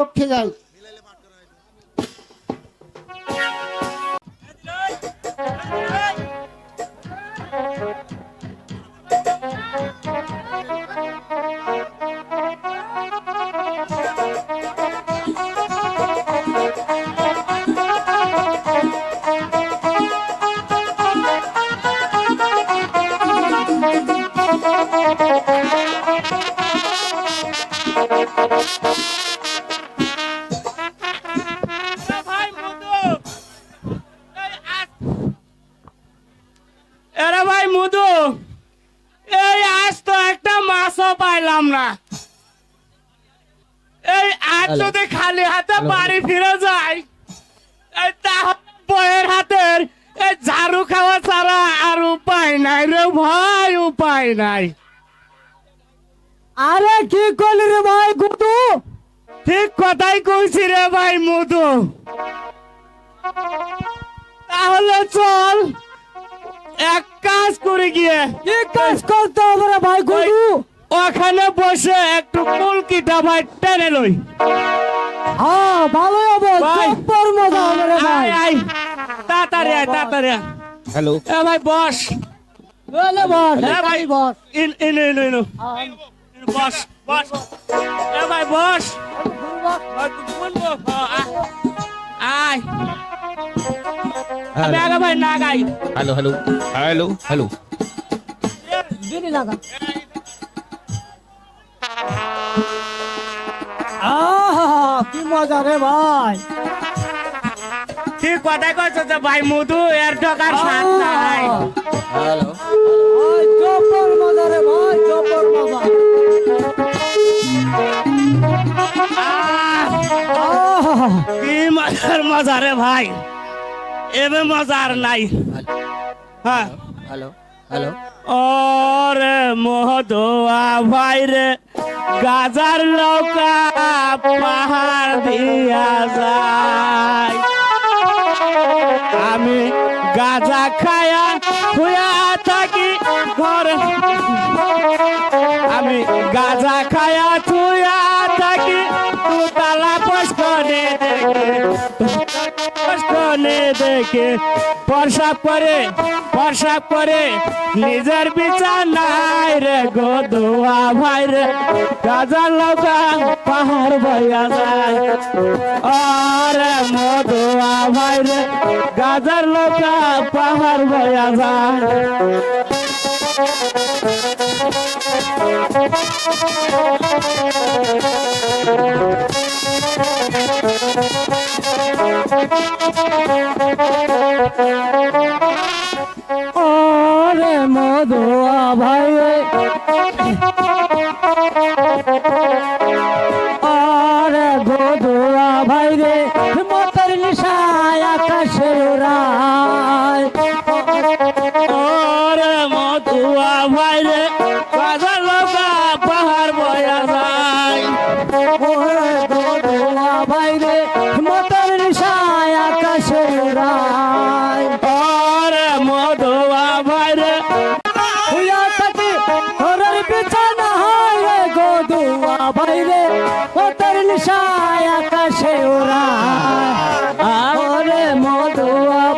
পক্ষে যাই ভাই পাইলাম না। এই আজ যদি খালি হাতে বাড়ি ফিরে যাই তাহলে বইয়ের হাতের এই ঝাড়ু খাওয়া ছাড়া আর উপায় নাই রে ভাই উপায় নাই। আরে কি করলি রে ভাই গুডু? ঠিক কথাই কইছি রে ভাই মধু তাহলে চল এক কাজ করে গিয়ে। কি কাজ করতে হবে রে ভাই গুডু? ওখানে বসে একটু কলকিটা ভাই টেনে লই। হ্যাঁ ভালো হবে ভাই। জব্বর মজা হবে রে ভাই। আয় তাড়াতাড়ি আয় তাড়াতাড়ি হ্যালো। এ ভাই বস। বলে বস এ ভাই বস। ইন ইন ইন ইন। Boss boss. এ ভাই বস। আয়। আমি আগে ভাই না গাই হ্যালো হ্যালো। Hello hello. দিদি লাগা কি মজা রে ভাই। ঠিক কথাই কইছ যে ভাই মধু এর ঢোকার সাথ নাই। হ্যালো। ভাই জব্বর মজা রে ভাই জব্বর মজা। কি মজার মজা রে ভাই এবে মজার নাই। হ্যাঁ। Hello hello. ওরে মহদোয়া ভাই রে গাজার নৌকা। পাহাড় দিয়া যায়। আমি গাজা খায়া খুয়া থাকি ঘর। আমি গাজা খায়া থুয়া পস্কনে দেখে প্রসাব করে প্রসাব করে নিজের নাই রে গো দোয়া ভাই রে। গাজার নৌকা পাহাড় বইয়া যায়। আরে মধুয়া ভাই রে গাজার নৌকা পাহাড় বইয়া যায়। ওরে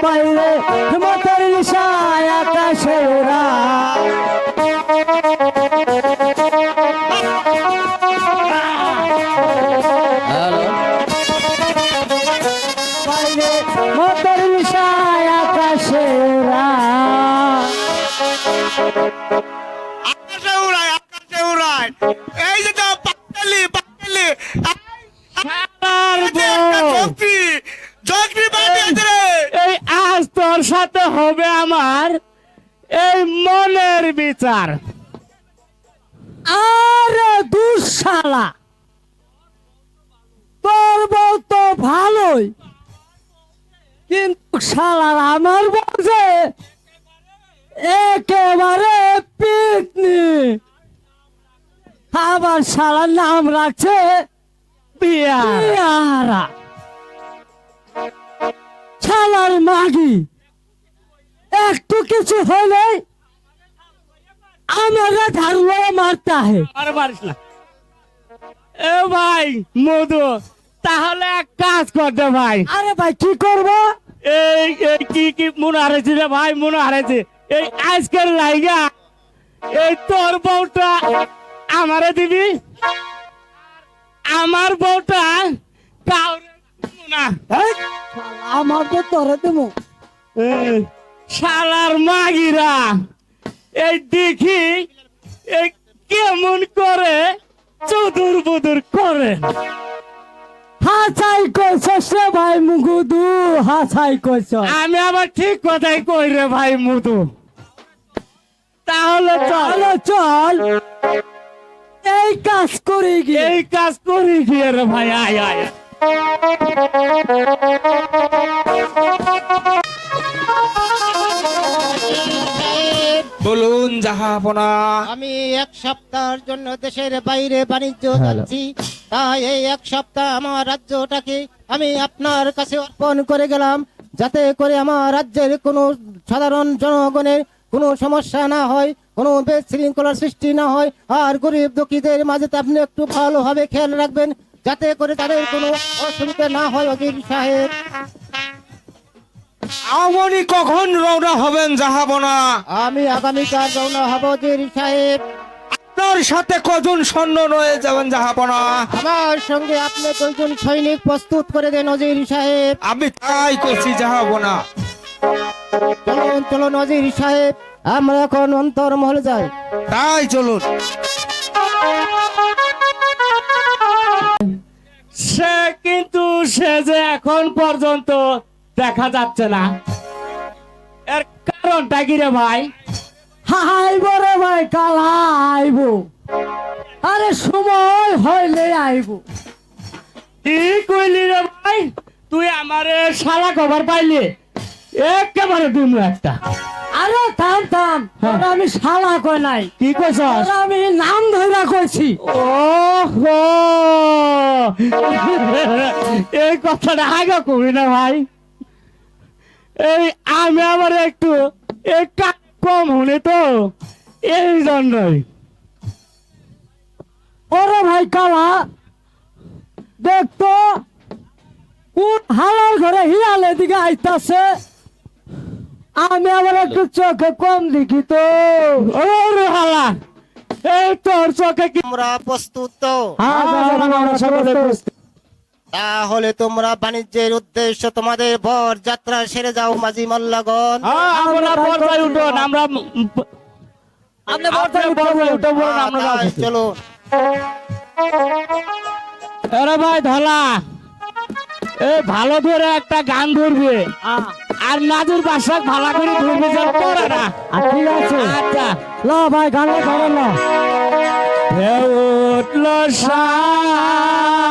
মধুয়া শালার আমার বউ একেবারে পিকনি আবার শালার নাম রাখছে বিয়ার পেয়ারা। শালার মাগি। একটু কিছু হলে আমাকে ধারুয়া মারতা হে আর পারিস না। এ ভাই মধু তাহলে এক কাজ করতে ভাই। আরে ভাই কি করব? এই এই কি কি মনে হারাইছে রে ভাই? মনে হারাইছে। এই আজকের লাইগা এই তোর বউটা আমারে দিবি? আমার বউটা কাউরে দিবো না। আমার তো তোরে দেবো। শালার মাগিরা এই দেখি এই কেমন করে চুদুর বুদুর করে। হাসাই কইছ সে ভাই মুগুদু হাসাই কইছ। আমি আবার ঠিক কথাই কই রে ভাই মুদু তাহলে চল। চল। এই কাজ করি গিয়ে। এই কাজ করি গিয়ে রে ভাই আয় আয়। বলুন জাহাপনা। আমি এক সপ্তাহের জন্য দেশের বাইরে বাণিজ্য যাচ্ছি তাই এই এক সপ্তাহ আমার রাজ্যটাকে আমি আপনার কাছে অর্পণ করে গেলাম যাতে করে আমার রাজ্যের কোনো সাধারণ জনগণের কোনো সমস্যা না হয় কোনো বিশৃঙ্খলার সৃষ্টি না হয় আর গরিব দুঃখীদের মাঝে আপনি একটু ভালোভাবে খেয়াল রাখবেন যাতে করে তাদের কোনো অসুবিধা না হয় অজির সাহেব। আমনি কখন রওনা হবেন জাহাপনা আমি আগামীকাল রওনা হব অজির সাহেব। আপনার সাথে কজন সৈন্য রয়ে যাবেন জাহাপনা? আমার সঙ্গে আপনি দুইজন সৈনিক প্রস্তুত করে দেন অজির সাহেব? আমি তাই করছি জাহাপনা। চলুন চলুন অজির সাহেব আমরা এখন অন্তর মহলে যাই। তাই চলুন। সে কিন্তু সে যে এখন পর্যন্ত দেখা যাচ্ছে না। এর কারণটা কি রে ভাই? আইব রে ভাই কালা আইব আরে সময় হইলে আইব। কি কইলি রে ভাই? তুই আমারে শালা খবর পাইলি। একেবারে দিন একটা। আরে থাম থাম। হ্যাঁ। তোরা আমি শালা কই নাই। কি কইছস? তোরা আমি নাম ধইরা কইছি। ওহো! এই কথাটা আগে কবি না ভাই। এই আমি আবার একটু এই কম হলে তো এই জন্যই। ওরে ভাই কালা দেখতো কোন হালার ঘরে হিয়ালে দিকে আইতাছে। আমি আবার একটু চোখে কম দেখি তো। ওরে হালা এই তোর চোখে কি তোমরা প্রস্তুত তো? হ্যাঁ, আমরা সকলে প্রস্তুত। তাহলে তোমরা বাণিজ্যের উদ্দেশ্য তোমাদের বর যাত্রা সেরে যাও মাঝি মল্লাগণ। আমরা উঠুন আপনি আরে ভাই ধলা। এ ভালো করে একটা গান ধরবে। আর নাজুর বাসাক ভালো করে ধরবে যেন পড়ে না। ঠিক আছে। আচ্ছা। ল ভাই গানে ধরে ল। উঠল শান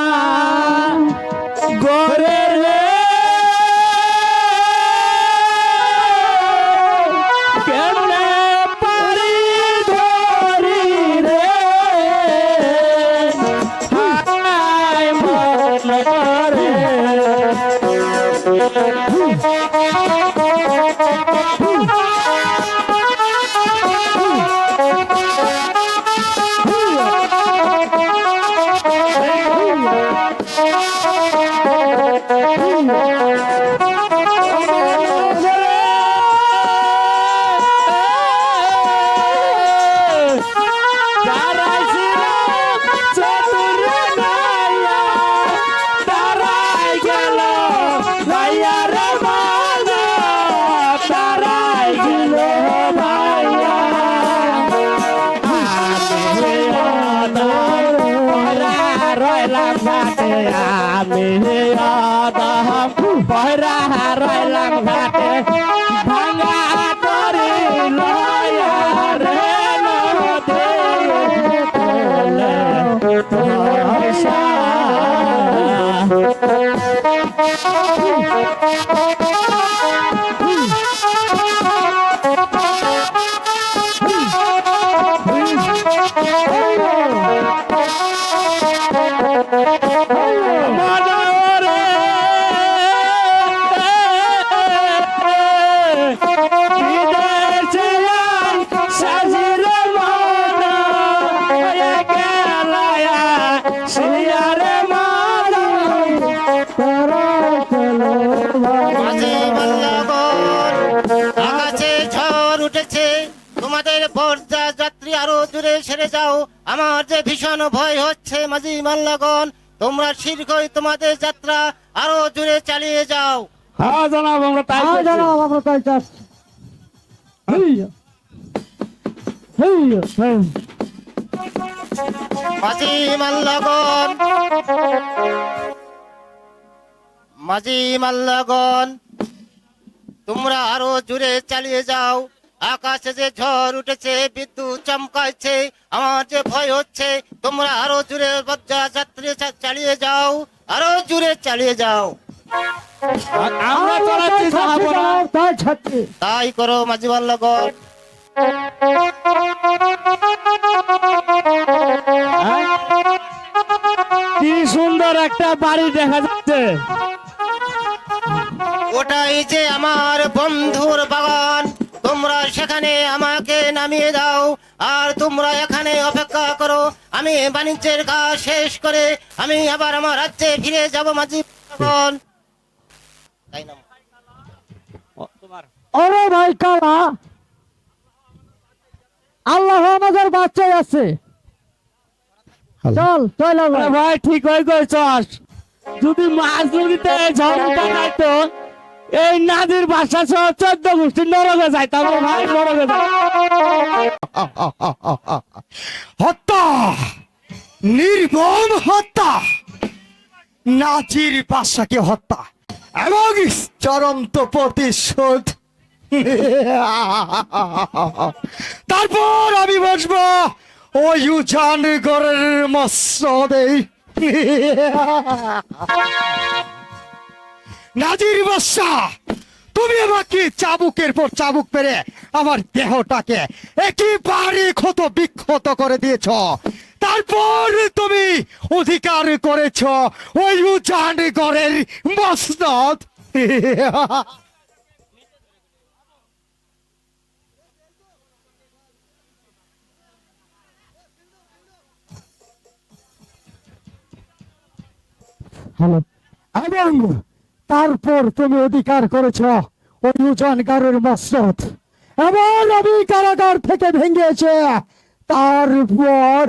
সেরে যাও আমার যে ভীষণ ভয় হচ্ছে মাঝি মাল্লাগণ তোমরা শীঘ্রই তোমাদের যাত্রা আরও জুড়ে চালিয়ে যাও হ্যাঁ জানাব আমরা তাই হ্যাঁ করছি। আমরা তাই চাচ্ছি হেইয়া হেইয়া হেই। মাঝি মাল্লাগণ মাঝি মাল্লাগণ তোমরা আরও জুড়ে চালিয়ে যাও আকাশে যে ঝড় উঠেছে বিদ্যুৎ চমকাচ্ছে আমার যে ভয় হচ্ছে তোমরা আরও জুড়ে বজ্জা যাত্রী চালিয়ে যাও আরও জুড়ে চালিয়ে যাও। আমরা আমরা চালাচ্ছি তাই করো মাঝি মাল্লাগণ হ্যাঁ? কি সুন্দর একটা বাড়ি দেখা যাচ্ছে। ওটাই যে আমার বন্ধুর বাগান। তোমরা সেখানে আমাকে নামিয়ে দাও। আর তোমরা এখানে অপেক্ষা করো। আমি বাণিজ্যের কাজ শেষ করে আমি আবার আমার রাজ্যে ফিরে যাব মাঝি। ওরে ভাই কালা আল্লাহ আমাদের বাচ্চাই আছে। চল চল ভাই ঠিক হয়ে কইছস যদি মাছ নদীতে ঝড়টা যাইতো এই নাদির বাসা সহ চোদ্দ গোষ্ঠী নরকে যাইতাম রে ভাই নরকে যাইতাম হত্যা! নির্মম হত্যা! নাজির বাদশাকে হত্যা! এবং চরন্ত প্রতিশোধ! তারপর আমি বসবো ওই উজান গড়ের মসদে নাজির বাদশা, তুমি আমাকে চাবুকের পর চাবুক পেরে আমার দেহটাকে একেবারে ক্ষত বিক্ষত করে দিয়েছ। তারপর তুমি অধিকার করেছ ওই উজান গড়ের মসনদ। হ্যালো। এবং তারপর তুমি অধিকার করেছ ওই উজানগারের মসনদ এমন আমি কারাগার থেকে ভেঙেছে, তারপর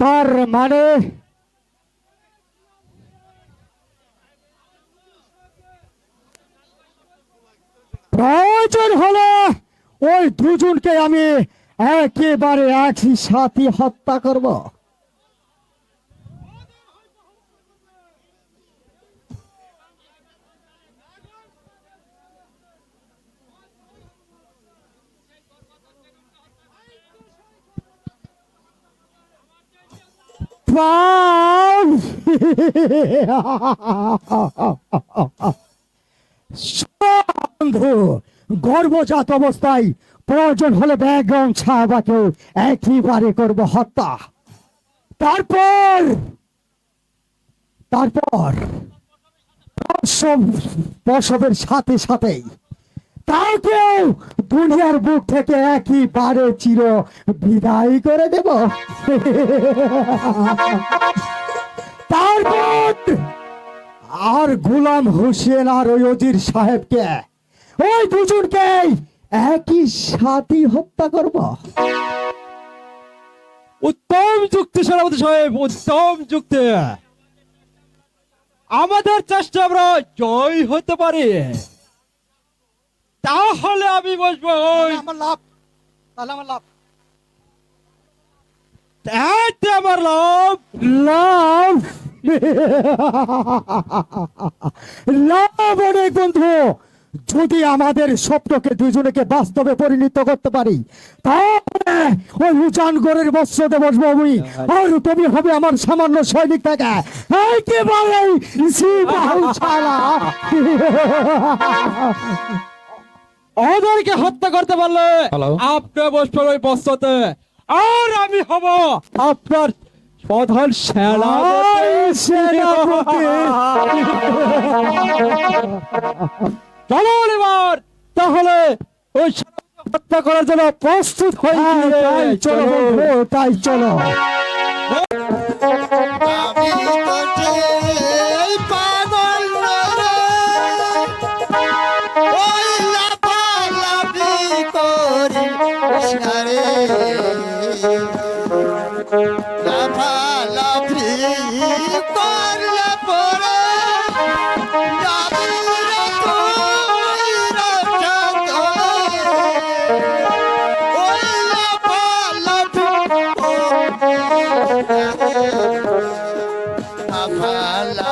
তার মানে প্রয়োজন হলে ওই দুজনকে আমি একেবারে একই সাথে হত্যা করব। প্রাণ বন্ধু, গর্ভজাত অবস্থায় প্রয়োজন হলে ব্যাকগ্রাউন্ড সাহাবাকেও একইবারে করব হত্যা। তারপর তারপর, প্রসব- প্রসবের সাথে সাথেই তাকেও দুনিয়ার বুক থেকে একইবারে চির বিদায় করে দেব। তারপর, আর গুলাম হোসেন আর ওই অজির সাহেবকে ওই দুজনকে একই সাথে হত্যা করব। উত্তম যুক্তি সেনাপতি সাহেব উত্তম যুক্তি। আমাদের চেষ্টা আমরা জয় হতে পারি। তাহলে আমি বসবো। ওই আমার লাভ। তাহলে আমার লাভ। আমার লাভ। লাভ? লাভ অনেক বন্ধু। যদি আমাদের স্বপ্নকে দুজনকে বাস্তবে পরিণত করতে পারি তাহলে ওই উজানগড়ের বস্ত্রতে বসবো আমি। আর তুমি হবে আমার সামান্য সৈনিক থেকে। একেবারে সিপাহী ছাড়া ওদেরকে হত্যা করতে পারলে? আপনি বসবেন ওই বস্ত্রতে। আর আমি হব আপনার প্রধান সেনাপতি। চলুন এবার তাহলে ওই হত্যা করার জন্য প্রস্তুত হয়ে হ্যাঁ, তাই চলো তাই চলো।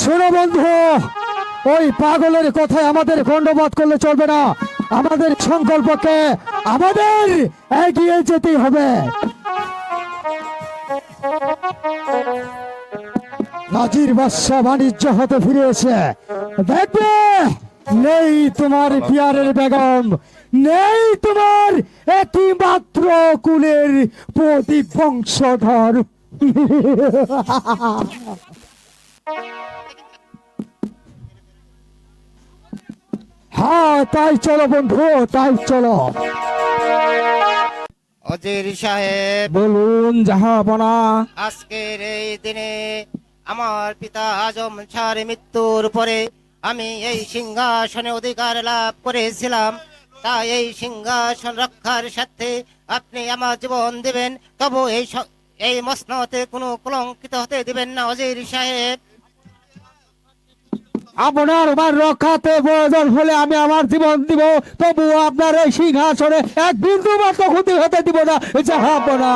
শোনো বন্ধু, ওই পাগলের কথায় আমাদের গণ্ডবাদ করলে চলবে না। আমাদের সংকল্পকে আমাদের এগিয়ে যেতেই হবে। নাজির বাদশা বাণিজ্য হতে ফিরেছে দেখবে নেই তোমার পিয়ারের বেগম নেই তোমার একই মাত্র কুলের প্রদীপ বংশধর। হ্যাঁ তাই চলো বন্ধু তাই চলো। অজির সাহেব বলুন জাহাপনা আজকের এই দিনে আমার পিতা আজম শাহর মৃত্যুর পরে আমি এই সিংহাসনে অধিকার লাভ করেছিলাম। তাই এই সিংহাসন রক্ষার সাথে আপনি আমার জীবন দেবেন। তবু এই এই মসনতে কোনো কলঙ্কিত হতে দিবেন না অজির সাহেব। আপনার আমার রক্ষাতে প্রয়োজন হলে আমি আমার জীবন দিব। তবু আপনার এই সিংহাসনে এক বিন্দু মাত্র ক্ষতি হতে দিব না জাহাপনা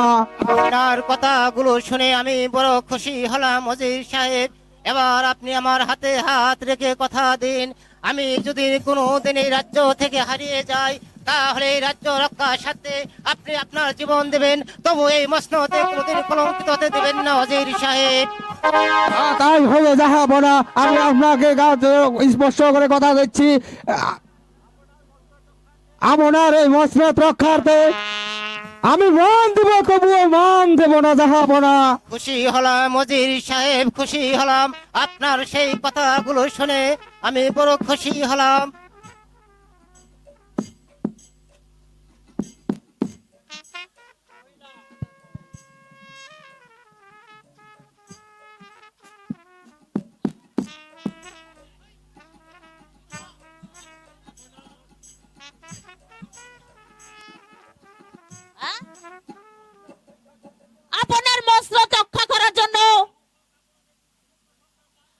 আপনার কথাগুলো শুনে আমি বড় খুশি হলাম অজির সাহেব। এবার আপনি আমার হাতে হাত রেখে কথা দিন। আমি যদি কোনো দিন এই রাজ্য থেকে হারিয়ে যাই, তাহলে এই রাজ্য রক্ষার সাথে আপনি আপনার জীবন দেবেন। তবু এই মসনতে কোনোদিন কলঙ্কিত হতে দেবেন না, অজির সাহেব। তাই হবে জাহাপনা আমি আপনাকে স্পষ্ট করে কথা দিচ্ছি। আপনার এই মসনত রক্ষার্থে আমি মান দিব তবুও মান দেব না জাহাপনা খুশি হলাম মজির সাহেব, খুশি হলাম। আপনার সেই কথাগুলো শুনে আমি বড় খুশি হলাম। আপনার রক্ষা করার জন্য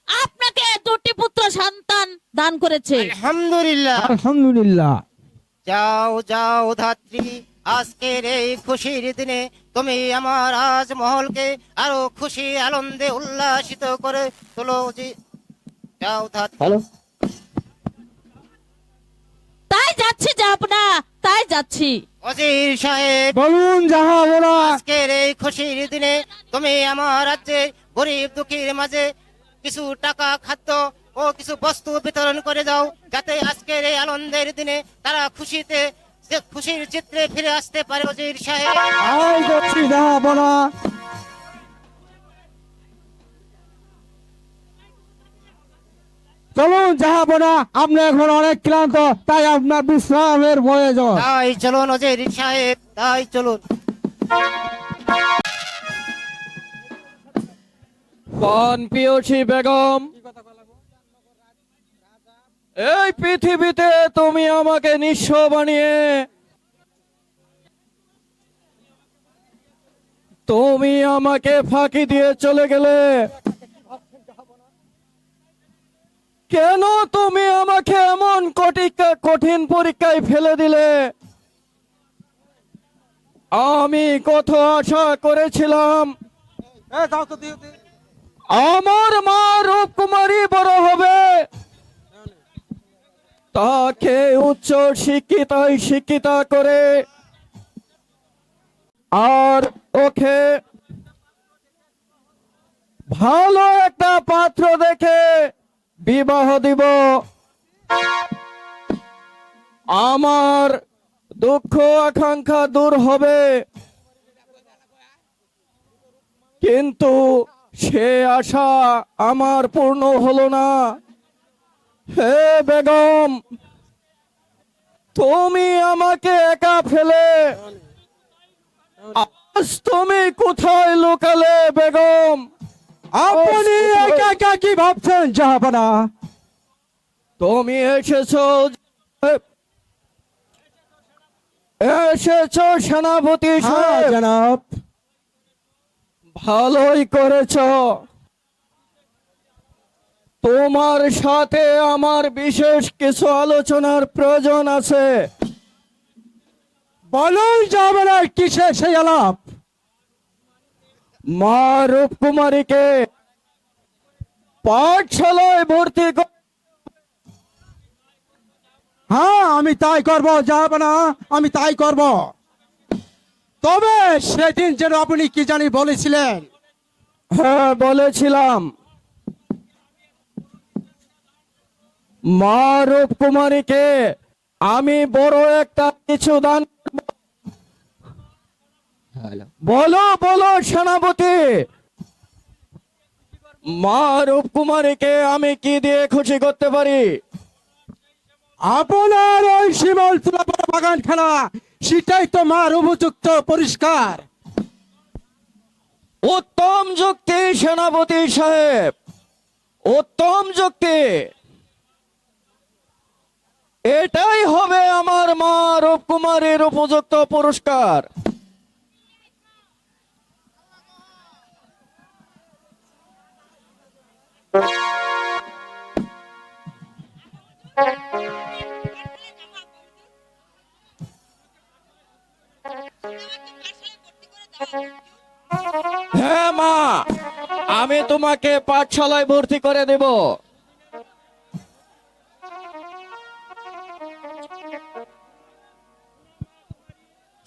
আপনাকে দুটি পুত্র সন্তান দান করেছে। আলহামদুলিল্লাহ। আলহামদুলিল্লাহ। যাও যাও ধাত্রী আজকের এই খুশির দিনে তুমি আমার আজ মহলকে আরও খুশি আনন্দে উল্লাসিত করে তোলো জি যাও ধাত্রী। হ্যালো। তাই যাচ্ছি যাব না তাই যাচ্ছি। অজির সাহেব। বলুন জাহাপনা আজকের এই খুশির দিনে তুমি আমার রাজ্যে গরিব দুঃখীর মাঝে কিছু টাকা খাদ্য ও কিছু বস্তু বিতরণ করে দাও যাতে আজকের এই আনন্দের দিনে তারা খুশিতে যে খুশির চিত্রে ফিরে আসতে পারে অজির সাহেব। চলুন জাহাপনা আপনি এখন অনেক ক্লান্ত তাই আপনার বিশ্রামের প্রয়োজন তাই চলুন অজির সাহেব তাই চলুন। পান পিয়ছি বেগম এই পৃথিবীতে তুমি আমাকে নিঃস্ব বানিয়ে তুমি আমাকে ফাঁকি দিয়ে চলে গেলে কেন তুমি আমাকে এমন কটিকা কঠিন পরীক্ষায় ফেলে দিলে? আমি কত আশা করেছিলাম। আমার মা রূপকুমারী বড় হবে। তাকে উচ্চ শিক্ষিত শিক্ষিত করে। আর ওকে ভালো একটা পাত্র দেখে বিবাহ দিব। আমার দুঃখ আকাঙ্ক্ষা দূর হবে। কিন্তু সে আশা আমার পূর্ণ হলো না। হে বেগম, তুমি আমাকে একা ফেলে। আজ তুমি কোথায় লুকালে বেগম? আপনি একা একা কি ভাবছেন? জাহাপনা তুমি এসেছ এসেছ সেনাপতি হ্যাঁ সাহেব। জনাব। ভালোই করেছ। তোমার সাথে আমার বিশেষ কিছু আলোচনার প্রয়োজন আছে। বলুন জাহাপনা কিসে সেই আলাপ? মা রূপকুমারীকে পাঠশালায় ভর্তি হ্যাঁ আমি তাই করব যাব না আমি তাই করব। তবে সেদিন যেন আপনি কি জানি বলেছিলেন? হ্যাঁ বলেছিলাম। মা রূপকুমারীকে আমি বড় একটা কিছু দান করব। বলো বলো সেনাপতি। মা রূপকুমারীকে আমি কি দিয়ে খুশি করতে পারি? আপনার ওই শিমল বাগান খানা সেটাই তো মার উপযুক্ত পরিষ্কার। উত্তম যুক্তি সেনাপতি সাহেব। উত্তম যুক্তি। এটাই হবে আমার মা রূপকুমারীর উপযুক্ত পুরস্কার। হ্যাঁ মা আমি তোমাকে পাঠশালায় ভর্তি করে দেব।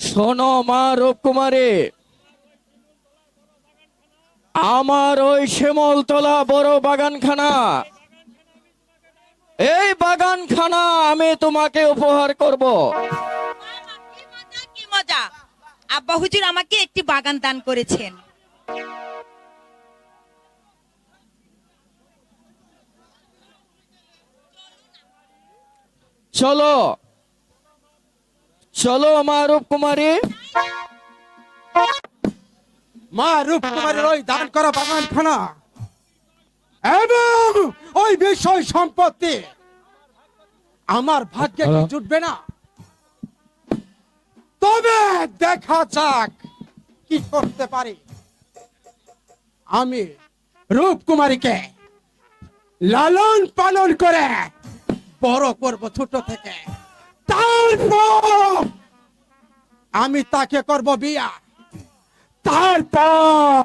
শোনো মা রূপকুমারী আমার ওই শ্যামলতলা বড় বাগানখানা। এই বাগানখানা আমি তোমাকে উপহার করব। কি মজা আব্বা হুজুর আমাকে একটি বাগান দান করেছেন। চলো চলো আমার রূপকুমারী। মা রূপকুমারের ওই দান করা বাগান খানা এবং ওই বিষয় সম্পত্তি। আমার ভাগ্যে কি জুটবে না। তবে দেখা যাক কি করতে পারি। আমি রূপকুমারীকে লালন পালন করে বড় করব ছোট থেকে। তারপর আমি তাকে করব বিয়া তারপর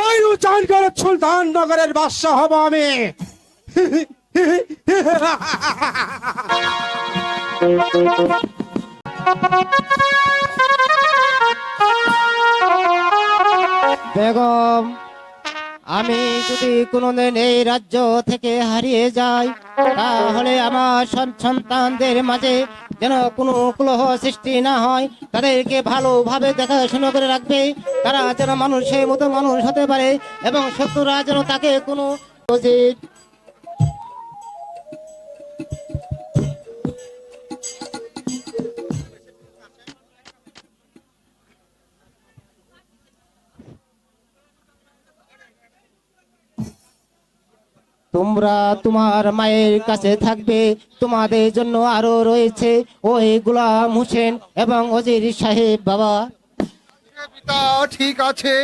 এই করে সুলতান নগরের বাদশাহ হব আমি। বেগম। আমি যদি কোনোদিন এই রাজ্য থেকে হারিয়ে যাই, তাহলে আমার সন্তানদের মাঝে যেন কোনো কলহ সৃষ্টি না হয়। তাদেরকে ভালোভাবে দেখাশোনা করে রাখবে। তারা যেন মানুষের মতো মানুষ হতে পারে এবং শত্রুরা যেন তাকে কোনো তোমরা তোমার মায়ের কাছে থাকবে তোমাদের জন্য আরও রয়েছে ওই গুলাম হোসেন এবং অজির সাহেব বাবা। পিতা ঠিক আছে।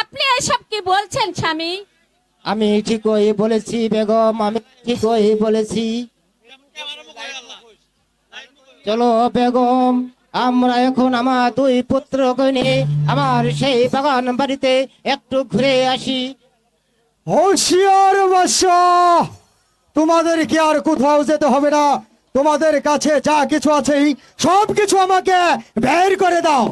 আপনি এসব কি বলছেন স্বামী? আমি ঠিকই বলেছি বেগম আমি ঠিকই বলেছি। চলো বেগম। আমরা এখন আমার দুই পুত্রকে নিয়ে আমার সেই বাগান বাড়িতে একটু ঘুরে আসি। হোশিয়ার বাদশাহ তোমাদেরকে আর কোথাও যেতে হবে না। তোমাদের কাছে যা কিছু আছে সব কিছু আমাকে বের করে দাও।